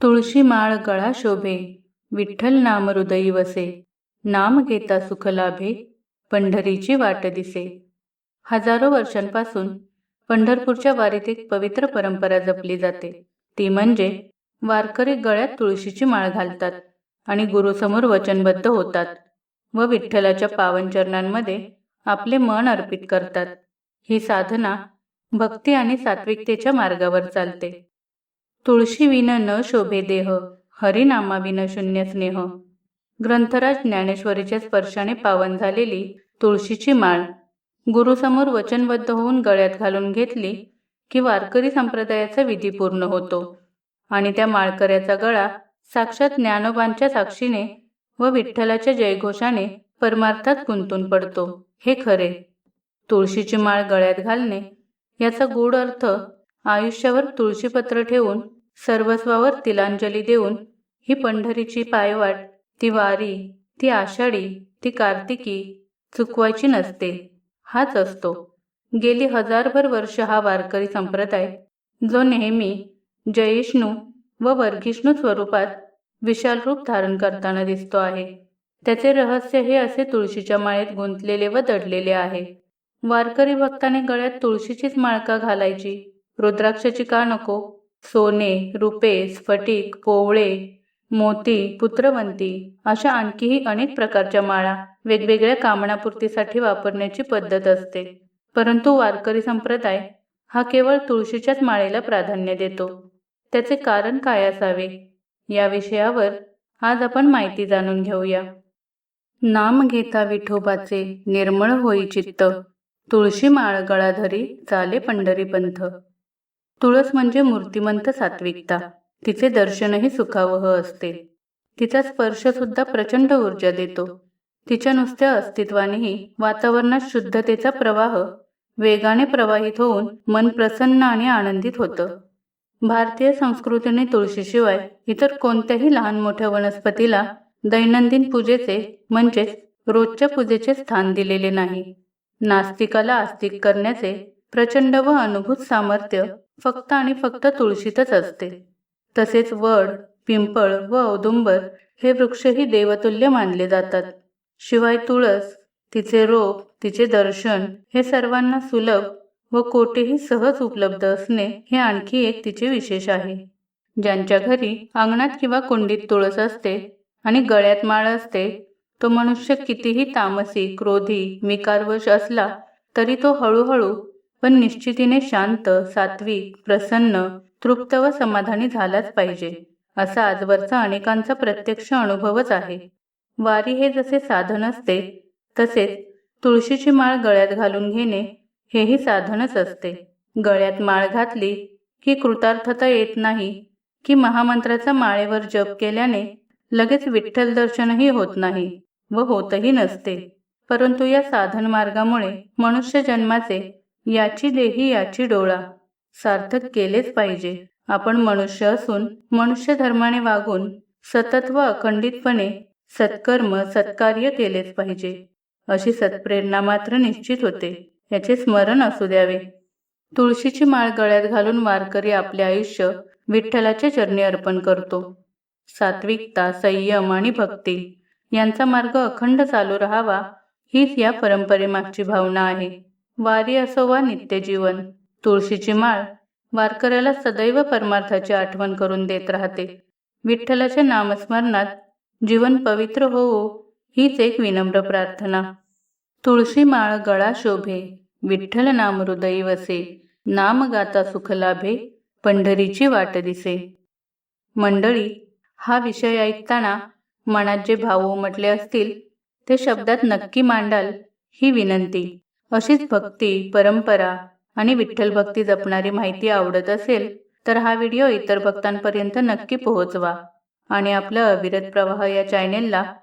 तुळशी माळ गळा शोभे विठ्ठल नाम हृदयी वसे नाम घेता सुख लाभे पंढरीची वाट दिसे. हजारो वर्षांपासून पंढरपूरच्या वारीत एक पवित्र परंपरा जपली जाते. ती म्हणजे वारकरी गळ्यात तुळशीची माळ घालतात आणि गुरुसमोर वचनबद्ध होतात व विठ्ठलाच्या पावन चरणांमध्ये आपले मन अर्पित करतात. ही साधना भक्ती आणि सात्विकतेच्या मार्गावर चालते. तुळशी विन न शोभे देह हरिनामाविन शून्य स्नेह. ग्रंथराज ज्ञानेश्वरीच्या स्पर्शाने पावन झालेली तुळशीची माळ. गुरुसमोर वचनबद्ध होऊन गळ्यात घालून घेतली की वारकरी संप्रदायाचा विधी पूर्ण होतो आणि त्या माळकऱ्याचा गळा साक्षात ज्ञानोबांच्या साक्षीने व विठ्ठलाच्या जयघोषाने परमार्थात गुंतून पडतो. हे खरे. तुळशीची माळ गळ्यात घालणे याचा गूढ अर्थ आयुष्यावर तुळशीपत्र ठेवून सर्वस्वावर तिलांजली देऊन ही पंढरीची पायवाट ती वारी ती आषाढी ती कार्तिकी चुकवायची नसते. हाच असतो. गेली हजारभर वर्ष हा वारकरी संप्रदाय जो नेहमी जयिष्णू व वर्गिष्णू स्वरूपात विशाल रूप धारण करताना दिसतो आहे. त्याचे रहस्य हे असे तुळशीच्या माळेत गुंतलेले व दडलेले आहे. वारकरी भक्ताने गळ्यात तुळशीचीच माळका घालायची रुद्राक्षाची का नको. सोने रुपे स्फटिक पोवळे मोती पुत्रवंती अशा आणखीही अनेक प्रकारच्या माळा वेगवेगळ्या कामनापूर्तीसाठी वापरण्याची पद्धत असते. परंतु वारकरी संप्रदाय हा केवळ तुळशीच्याच माळेला प्राधान्य देतो. त्याचे कारण काय असावे? या विषयावर आज आपण माहिती जाणून घेऊया. नाम घेता विठोबाचे निर्मळ होई चित्त. तुळशी माळ गळाधरी चाले पंढरी पंथ तुळस म्हणजे मूर्तिमंत सात्विकता. तिचे दर्शनही सुखावह असते. तिचा स्पर्श सुद्धा प्रचंड ऊर्जा देतो. तिच्या नुसत्या अस्तित्वानेही वातावरणात शुद्धतेचा प्रवाह वेगाने प्रवाहित होऊन मन प्रसन्न आणि आनंदित होतं. भारतीय संस्कृतीने तुळशीशिवाय इतर कोणत्याही लहान मोठ्या वनस्पतीला दैनंदिन पूजेचे म्हणजेच रोजच्या पूजेचे स्थान दिलेले नाही. नास्तिकाला आस्तिक करण्याचे प्रचंड व अनुभूत सामर्थ्य फक्त आणि फक्त तुळशीतच असते. तसेच वड पिंपळ व औदुंबर हे वृक्षही देवतुल्य मानले जातात. शिवाय तुळस तिचे रोप तिचे दर्शन हे सर्वांना सुलभ व कोठेही सहज उपलब्ध असणे हे आणखी एक तिचे विशेष आहे. ज्यांच्या घरी अंगणात किंवा कुंडीत तुळस असते आणि गळ्यात माळ असते तो मनुष्य कितीही तामसी क्रोधी विकारवश असला तरी तो हळूहळू पण निश्चितीने शांत सात्विक प्रसन्न तृप्त व समाधानी झालाच पाहिजे. असा आजवरचा अनेकांचा प्रत्यक्ष अनुभवच आहे. वारी हे जसे साधन असते तसेच तुळशीची माळ गळ्यात घालून घेणे हेही साधनच असते. गळ्यात माळ घातली की कृतार्थता येत नाही की महामंत्राचा माळेवर जप केल्याने लगेच विठ्ठल दर्शनही होत नाही व होतही नसते. परंतु या साधन मार्गामुळे मनुष्य जन्माचे याची देही याची डोळा सार्थक केलेच पाहिजे. आपण मनुष्य असून मनुष्य धर्माने वागून सतत व अखंडितपणे सत्कर्म सत्कार्य केलेच पाहिजे. अशी सत्प्रेरणा मात्र निश्चित होते. याचे स्मरण असू द्यावे. तुळशीची माळ गळ्यात घालून वारकरी आपले आयुष्य विठ्ठलाच्या चरणी अर्पण करतो. सात्विकता संयम आणि भक्ती यांचा मार्ग अखंड चालू राहावा हीच या परंपरेमागची भावना आहे. वारी असो वा नित्यजीवन तुळशीची माळ वारकऱ्याला सदैव परमार्थाची आठवण करून देत राहते. विठ्ठलाच्या नामस्मरणात जीवन पवित्र होवो हीच एक विनम्र प्रार्थना. तुळशी माळ गळा शोभे विठ्ठल नाम हृदयी वसे नाम गाता सुख लाभे पंढरीची वाट दिसे. मंडळी हा विषय ऐकताना मनात जे भाव उमटले असतील ते शब्दात नक्की मांडाल ही विनंती. अशीच भक्ती परंपरा आणि विठ्ठल भक्ती जपणारी माहिती आवडत असेल तर हा व्हिडिओ इतर भक्तांपर्यंत नक्की पोहोचवा. आणि आपलं अविरत प्रवाह या चॅनेलला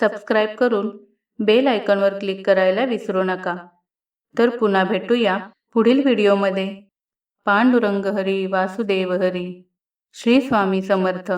सबस्क्राईब करून बेल आयकॉनवर क्लिक करायला विसरू नका. तर पुन्हा भेटूया पुढील व्हिडिओमध्ये. पांडुरंग हरी वासुदेव हरी. श्री स्वामी समर्थ.